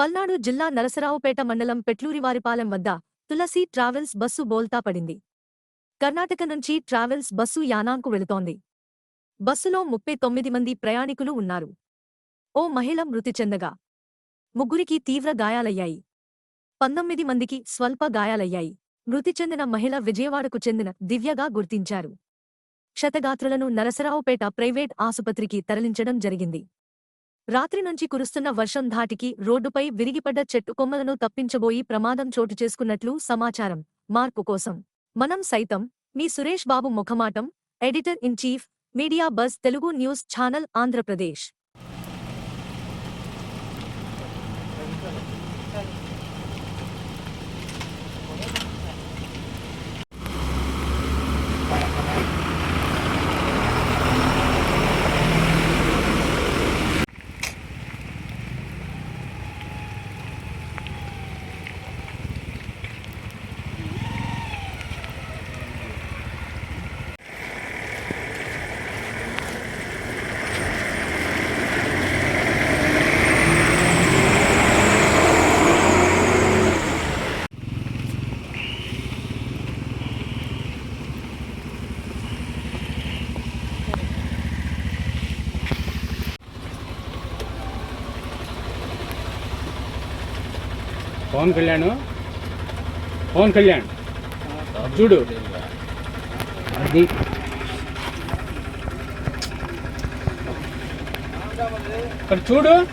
పల్నాడు జిల్లా నరసరావుపేట మండలం పెట్లూరివారిపాలెం వద్ద తులసి ట్రావెల్స్ బస్సు బోల్తా పడింది. కర్ణాటక నుంచి ట్రావెల్స్ బస్సు యానాంకు వెళుతోంది. బస్సులో ముప్పై తొమ్మిది మంది ప్రయాణికులు ఉన్నారు. ఓ మహిళ మృతి చెందగా. ముగ్గురికి తీవ్ర గాయాలయ్యాయి. పంతొమ్మిది మందికి స్వల్ప గాయాలయ్యాయి. మృతి చెందిన మహిళ విజయవాడకు చెందిన దివ్యగా గుర్తించారు. క్షతగాత్రులను నరసరావుపేట ప్రైవేట్ ఆసుపత్రికి తరలించడం జరిగింది. రాత్రి నుంచి కురుస్తున్న వర్షం ధాటికి రోడ్డుపై విరిగిపడ్డ చెట్టు కొమ్మలను తప్పించబోయి ప్రమాదం చోటు చేసుకున్నట్లు సమాచారం. మార్పు కోసం. మనం సైతం మీ Suresh Babu ముఖమాటం editor in chief media bus Telugu news channel Andhra Pradesh. Pavan Kalyan? Pavan Kalyan. చూడు. అది. ఇక్కడ చూడు.